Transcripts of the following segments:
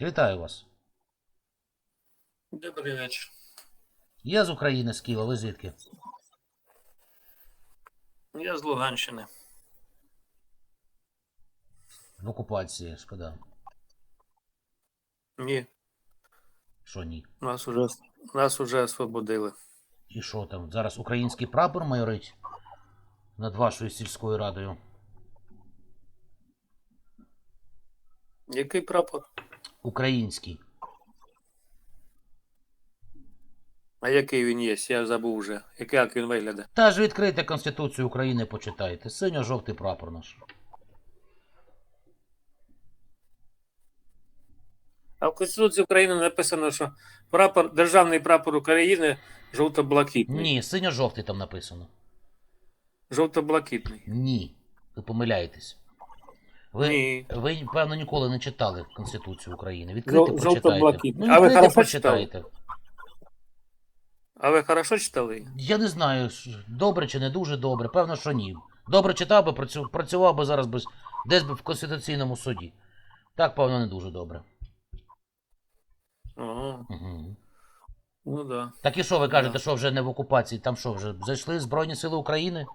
Вітаю вас. Добрий вечір. Я з України, з Києва, ви звідки? Я з Луганщини. В окупації, шкода. Ні, Що ні? нас уже, нас уже освободили. І що там? Зараз український прапор майорить над вашою сільською радою. Який прапор? Український. А який він є? Я забув вже. Як він виглядає? Та ж відкрийте Конституцію України, почитайте. Синьо-жовтий прапор наш. А в Конституції України написано, що прапор, державний прапор України жовто-блакитний. Ні, синьо-жовтий там написано. Жовто-блакитний. Ні. Ви помиляєтесь. Ви, Ні. ви, певно, ніколи не читали Конституцію України. Відкрийте, Жов- прочитайте. Ну, А ви хорошо читали? А ви хорошо читали? Я не знаю, ш- добре чи не дуже добре. Певно, що ні. Добре читав би, працю- працював би зараз би, десь би в Конституційному суді. Так, певно, не дуже добре. Ага, Угу. ну да. Так і що ви кажете, Да. що вже не в окупації? Там що, вже зайшли Збройні Сили України?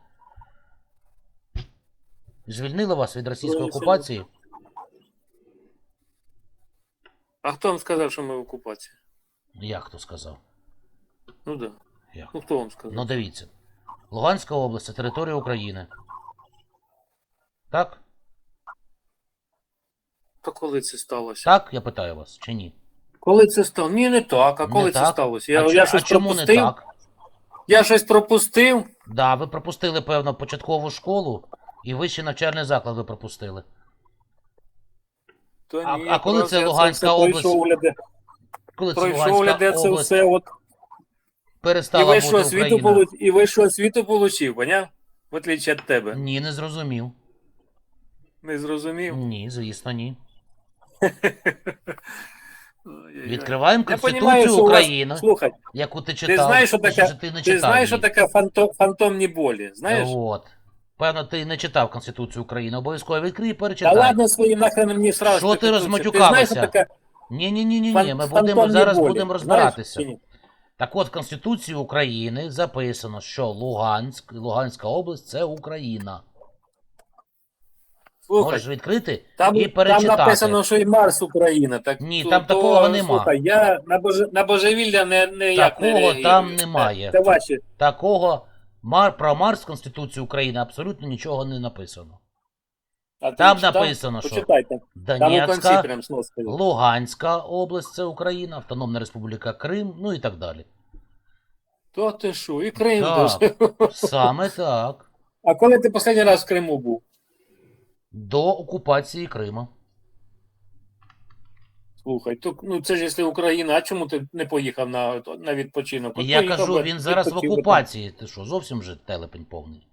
Звільнили вас від російської окупації? А хто вам сказав, що ми в окупації? Як хто сказав? Ну да. Як? Ну хто вам сказав? Ну дивіться. Луганська область це територія України. Так? Та коли це сталося? Так, я питаю вас, чи ні? Коли це стало? Ні, не так. А Не коли це так? сталося? а, Я, чо- я а чому пропустив? не так? Я щось пропустив. Да, ви пропустили, певно, початкову школу і вищий навчальний заклад ви пропустили. То А- ні, а коли це Луганська область? Коли це пройшов Луганська гляде це область все, от, і перестала вищу бути освіту, Україна? і вищу освіту получив, поняв? В отличие від тебе. Ні, не зрозумів. Не зрозумів. Ні, звісно, ні. Ой-ой-ой. Відкриваємо Я Конституцію що у вас- України, Слухай, яку ти читав. знаєш, що таке, ти не ти читав знаєш, що її. таке фантом, фантомні болі? Знаєш? От. Певно, ти не читав Конституцію України. Обов'язково відкрий і Та ладно своїм нахрен мені сразу. Що ти таке Ні, ні, ні, ні, ні. Ми будемо зараз болі? будемо розбиратися. Так от, в Конституції України записано, що Луганськ, Луганська область це Україна. Слухай, Можеш відкрити Там, і там написано, що і Марс Україна. Так, Ні, то- там то, такого нема. Слухай, я на, боже, на божевілля не, не, як не Такого там немає. Це ваші. Такого Мар, про Марс в Конституції України абсолютно нічого не написано. А ти Там читав? написано, що Почитайте. Там у Донецька, прям сноска. є. Луганська область це Україна, Автономна Республіка Крим, ну і так далі. То ти що, і Крим Так. дуже. Саме так. А коли ти останній раз в Криму був? До окупації Крима. Слухай, то, ну це ж якщо Україна, а чому ти не поїхав на, на відпочинок? Я поїхав кажу, він зараз в окупації. Ти що, зовсім же телепень повний?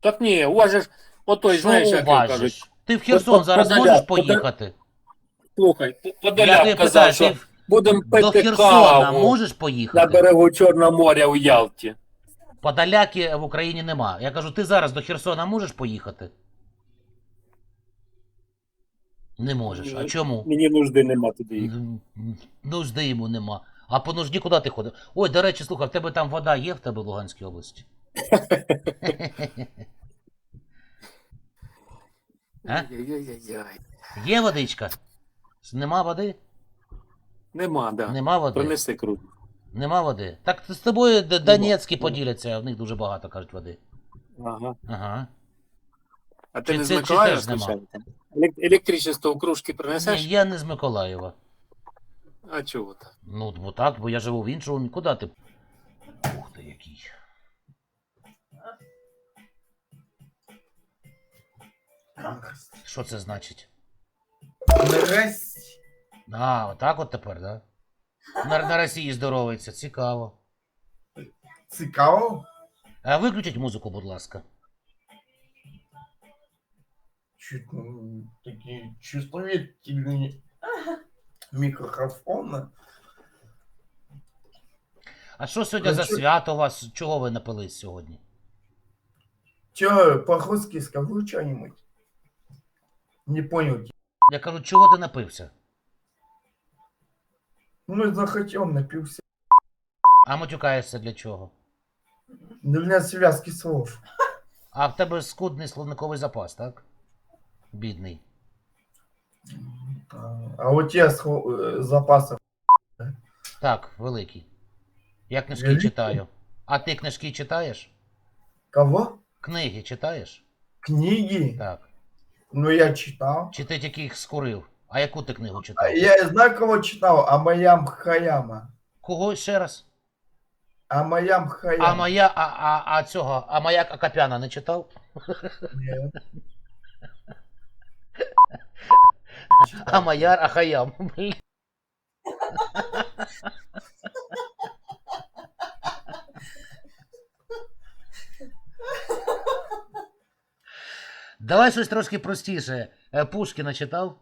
Так ні, у вас же ж, отой, знаєш, що як кажуть. Ти в Херсон зараз Подоляк, можеш поїхати? Слухай, Я Подоляк тобі казав, питаю, що ти будемо до Херсона каву можеш на берегу Чорного моря у Ялті. Подоляки в Україні нема. Я кажу, ти зараз до Херсона можеш поїхати? Не можеш. А чому? Мені нужди нема туди м, Нужди йому нема. А по нужді куди ти ходив? Ой, до речі, слухай, в тебе там вода є в тебе в Луганській області? А? Є водичка? Нема води? Нема, да. Нема води. Принеси круто. Нема води. Так з тобою Донецькі поділяться, в них дуже багато кажуть води. Ага. Ага. А ти Чи не з чи Миколаєва Електричество у кружки Ні, я не з Миколаєва. А чого так? Ну, бо так, бо я живу в іншому. Куди ти? Ух ти який. Що це значить? Наразі А, отак от тепер, да? На, на Росії здоровиться, цікаво. цікаво. А виключіть музику, будь ласка. Чуть ну, такі чувствительні мікрофони. А що сьогодні за Ну, свято у вас? Чого ви напились сьогодні? Чё, по-русски скажу что-нибудь? Не понял. Я кажу, чого ти напився? Ну, захотел, напился. А матюкаєшся для чого? Для связки слов. А в тебе скудний словниковий запас, так? Бідний. А, у тебя сло- э, Так, великий. Я книжки Великий? читаю. А ти книжки читаєш? кого? Книги читаєш? Книги? Так. Ну, я читал. Чи ти тільки їх скурив? А яку ти книгу читав? Я знаю, кого читал. Амаям Хаяма. Кого ще раз? Амаям Хаяма. А моя, а, а, а цього, а моя Акапяна не читав? Нет. А Маяр Ахаям. Блін. Давай щось трошки простіше. Е, Пушкіна читав?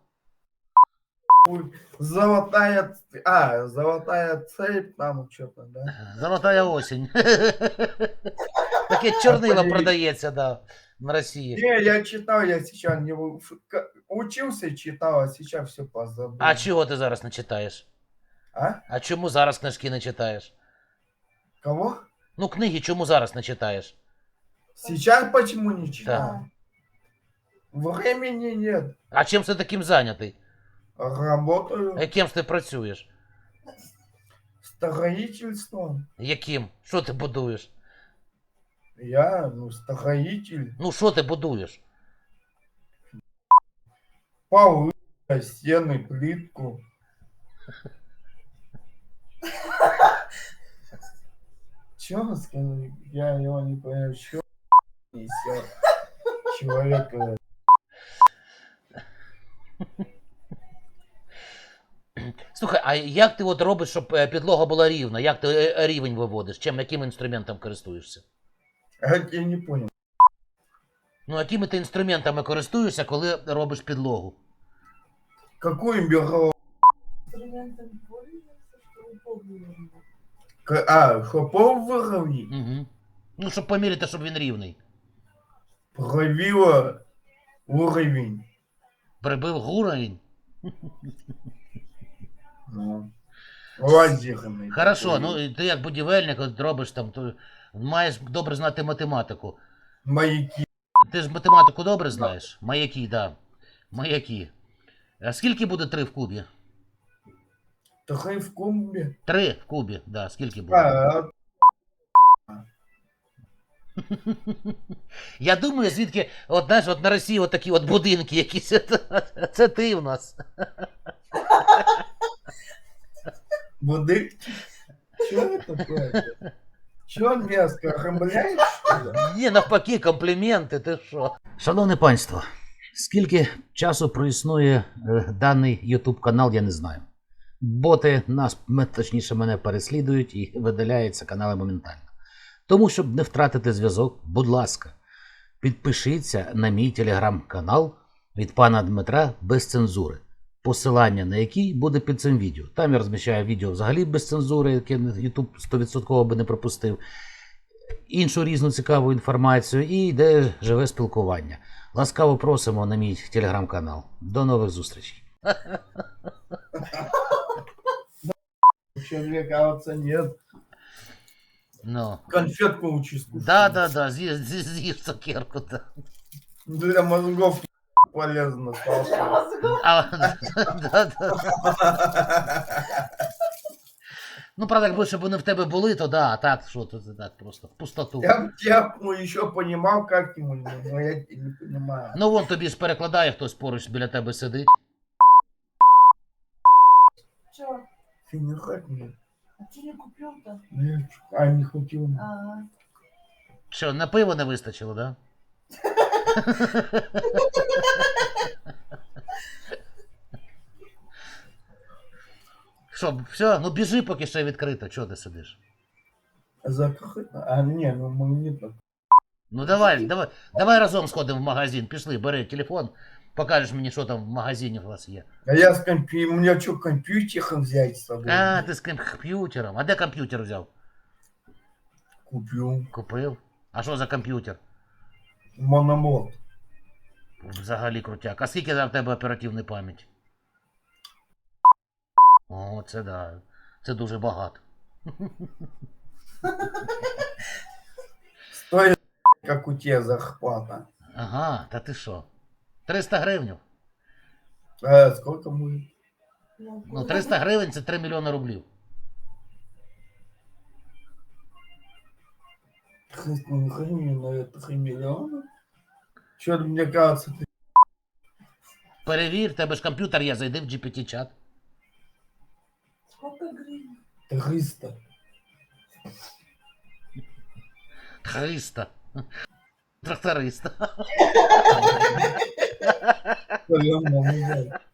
Золотая... ц- А, золотая цепь там что-то, да? Золотая осінь. Таке чорнило продається, да, на Росії. Не, я читал, я сейчас не... у- ф- к- Учился, читал, а сейчас все позабыл. А чого ти зараз не читаєш? А? А чому зараз книжки не читаєш? Кого? Ну, книги чому зараз не читаєш? Сейчас почему не читал? Времени нет. А чим ти таким зайнятий? Работаю А Яким ти працюєш? строительством. Яким? Що ти будуєш? Я, ну, строитель. Ну, що ти будуєш? Полы, стены, плитку. Чё сказать? Я его не понимаю, что несет человек. э, Слухай, а як ти от робиш, щоб е, підлога була рівна? Як ти е, рівень виводиш? Чим, яким інструментом користуєшся? а Я не понял. Ну, якими ти інструментами користуєшся, коли робиш підлогу? Какую бюро? инструментом пользуется, чтобы пол выровнять. К- А, что пол выровнять? Угу. Ну, щоб поміряти, щоб він рівний. Провила уровень. Прибив гуровень. Ну, лазерный. Хорошо, ну і ти як будівельник от робиш там, то маєш добре знати математику. Маяки. Ти ж математику добре знаєш? Маяки, так. Да. Маяки. А скільки буде три в кубі? Трое в кубе. Три в кубі, да, скільки буде? А, Я думаю, звідки, от знаєш, от на Росії от такі от будинки якісь. Це ти в нас. Воды. Что это оскорбляет, что ли? Ні, навпаки, компліменти, ти що? Шановне панство, скільки часу проіснує е, даний YouTube канал, я не знаю. Боти нас, м- точніше, мене переслідують і видаляються канали моментально. Тому, щоб не втратити зв'язок, будь ласка, підпишіться на мій телеграм-канал від пана Дмитра без цензури. Посилання на який буде під цим відео. Там я розміщаю відео взагалі без цензури, яке YouTube 100% би не пропустив іншу різну цікаву інформацію і йде живе спілкування. Ласкаво просимо на мій телеграм-канал. До нових зустрічей. Ну. Конфетку учись. Да, да, да, з'їж цукерку. Для мозгов полезно. Саша. А, да, да. Ну, правда, якби щоб вони в тебе були, то да, а так, що то це так просто в пустоту. Я бы я ну, еще понимал, как ему, но я не понимаю. Ну вон тобі ж перекладає, хтось поруч біля тебе сидить. Чё? Ты не хоть мне? А ты не купил-то? Нет, а не хотел. А, Що, на пиво не вистачило, да? Що, все, ну біжи, поки ще відкрито, чого ти сидиш? Закрыть? А, не, ну магнитно. Ну давай, давай, давай разом сходимо в магазин. Пішли, бери телефон, покажеш мені, що там в магазині у вас є. А я с компью... Мне что, компьютер взять с собой? А, ти з комп'ютером. А де комп'ютер взяв? Купил. Купив. А що за комп'ютер? Мономод. Взагалі крутяк. А скільки в тебе оперативної пам'яті? О, це да. Це дуже багато. Стоит, как у тебя захвата. Ага, та ти що? 300 гривень. А сколько будет? Ну, 300 гривень це 3 мільйони рублів. Ну, хрен на это 3 миллиона? Что мне кажется, ты Перевір, тебе ж комп'ютер є, зайди в GPT-чат. Сколько гривен? 300. 300. Тракториста. Да.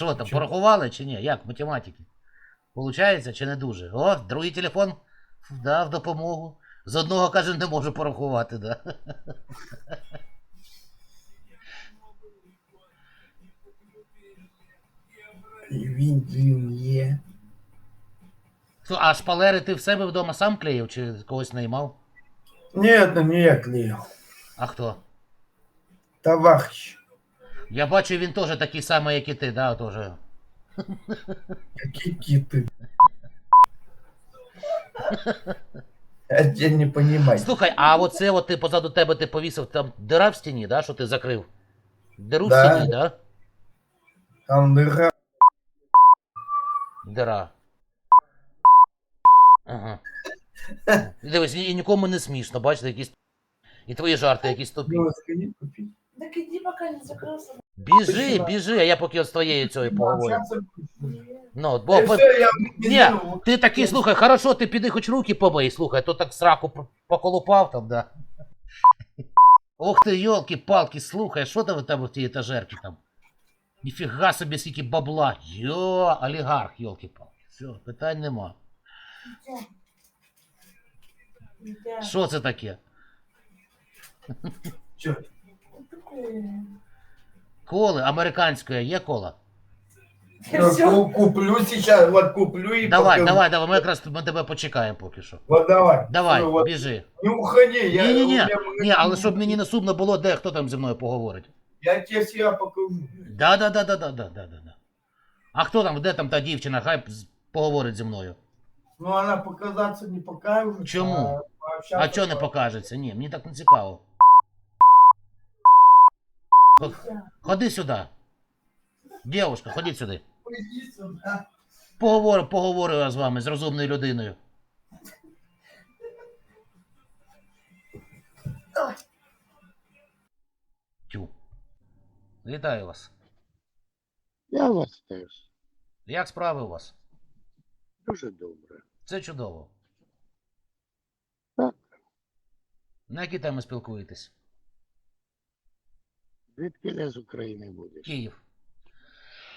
Що там, Чо? порахували чи ні? Як, математики? Получається чи не дуже? О, другий телефон дав допомогу. З одного, каже, не можу порахувати, да. Він, він є. А шпалери ти в себе вдома сам клеїв чи когось наймав? Нет, ну не я клеил. А хто? Товарищ. Я бачу, він теж такий самий, як і ти, да, теж. Какие киты? Я тебя не понимаю. Слухай, а оце от ти позаду тебе ти повісив там дира в стіні, да, що ти закрив? Диру в Да. стіні, да? Там дыра. Дира. Ага. І Дивись, і і нікому не смішно, бачите, якісь. І твої жарти якісь тупі. Ну, сходи купить. Так иди, пока не закрылся. Біжи, Спасибо. біжи, а я поки от з твоєю цією поговорю. Общаться будешь. Ну, Э, бо по- всё, я Ні, выпиздил. ти такий, слухай, хорошо, ти піди хоч руки помий, слухай, то так сраку п- поколупав там, да. Ох ти, йолки-палки, слухай, що там у тебе в тій етажерці там? Ніфіга собі скільки бабла. Йо, олігарх, йолки-палки. Все, питань нема. Дитя. Дитя. Що це таке? Чё? Коли? Американської є кола? Я ку- куплю сейчас, вот куплю и Давай, покажу. давай, давай, ми якраз ми тебе почекаємо поки що. Вот давай. Давай, вот. біжи. Не уходи, я... Ні, ні, у ні, меня ні, але щоб мені не сумно було, де хто там зі мною поговорить. Я тебе себя покажу. Да, да, да, да, да, да, да, да. да. А хто там, де там та дівчина, хай з- поговорить зі мною. Ну, она показаться не покажет. Чему? а пообщаться А чого не по- покажеться? Ні, мені так не цікаво. Ходи сюди. Дівушка, ходіть сюди. Поговорю, поговорю я з вами, з розумною людиною. Тю. Вітаю вас. Я вас теж. Як справи у вас? Дуже добре. Це чудово. Так. На які теми спілкуєтесь? Звідки я з України будеш? Київ.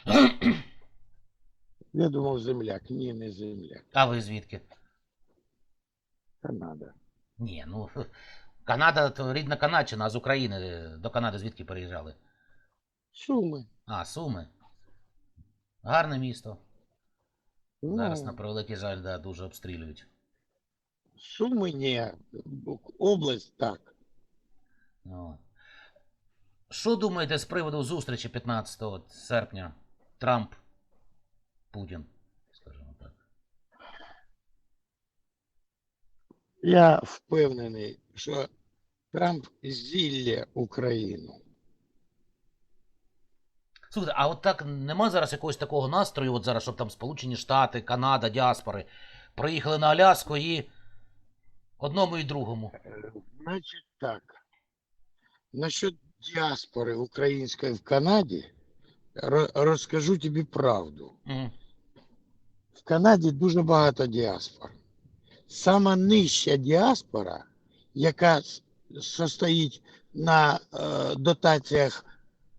Я думав, земляк. Ні, не земляк. А ви звідки? Канада. Ні, ну Канада то рідна Канадщина, а з України е, до Канади звідки переїжджали? Суми. А, Суми. Гарне місто. Ну, Зараз, на превеликий жаль, да, дуже обстрілюють. Суми ні. Область так. От. Що думаєте з приводу зустрічі 15 серпня Трамп Путін? Скажімо так. Я впевнений, що Трамп зілля Україну. Слухайте, а от так нема зараз якогось такого настрою, от зараз, щоб там Сполучені Штати, Канада, діаспори приїхали на Аляску і одному і другому. Е, Значить так. Насчет діаспори української в Канаді розкажу тобі правду. В Канаді дуже багато діаспор. Сама нижча діаспора, яка состоїть на е, дотаціях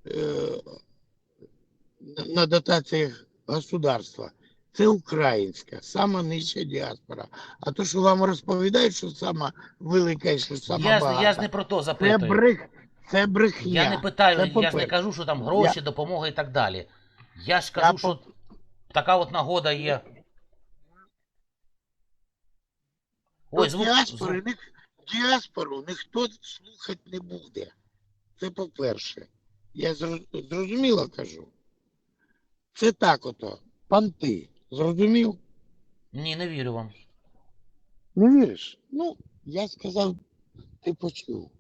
е, на- дотаціях государства, це українська, сама нижча діаспора. А то, що вам розповідають, що сама велика і що сама Я, багата, я ж не про то це, запитую. брех, це брехня. Я не питаю, Це я ж не кажу, що там гроші, допомога і так далі. Я ж кажу, по- що така от нагода є. Ой, звук. діаспори, звук. діаспору ніхто слухати не буде. Це по-перше. Я зрозуміло кажу. Це так ото, панти. Зрозумів? Ні, не вірю вам. Не віриш? Ну, я сказав, ти почув.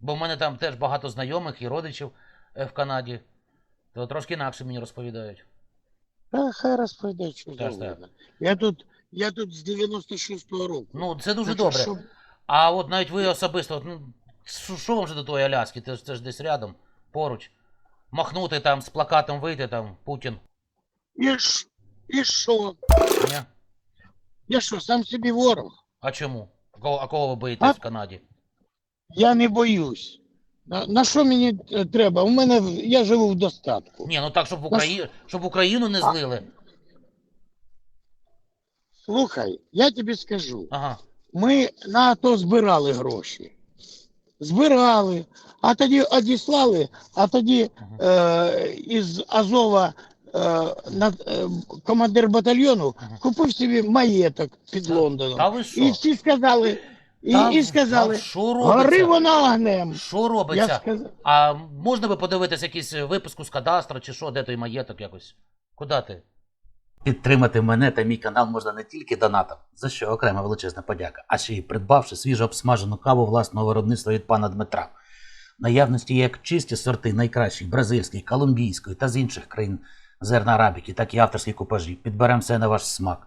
Бо в мене там теж багато знайомих і родичів е, в Канаді. То трошки інакше мені розповідають. Та хай розповідає, що Так, завгодно. Я тут, я тут з 96-го року. Ну, це дуже Так добре. щоб- А от навіть ви особисто, от, ну, що що вам же до тої Аляски? Це ж це ж десь рядом, поруч. Махнути там з плакатом вийти, там, Путін. І, ш- і що? Ні? Я що, сам собі ворог? А чому? Кого- А кого ви боїтесь А? в Канаді? Я не боюсь. На, на що мені е, треба? У мене я живу в достатку. Ні, ну так, щоб в Україну, щоб Україну не злили. Слухай, я тобі скажу. Ага. Ми на АТО збирали гроші. Збирали, а тоді одіслали, а тоді е, із Азова е, на, е, командир батальйону купив собі маєток під Лондоном. Та ви що? І всі сказали, і, Та- і сказали, та що гори робиться? вона огнем. Що Я робиться? сказав, А можна би подивитися якийсь випуск з кадастра чи що, де той маєток якось? Куди ти? Підтримати мене та мій канал можна не тільки донатом, за що окрема величезна подяка, а ще й придбавши свіжо обсмажену каву власного виробництва від пана Дмитра. В наявності є як чисті сорти найкращих бразильської, колумбійської та з інших країн зерна арабіки, так і авторські купажі. Підберемо все на ваш смак.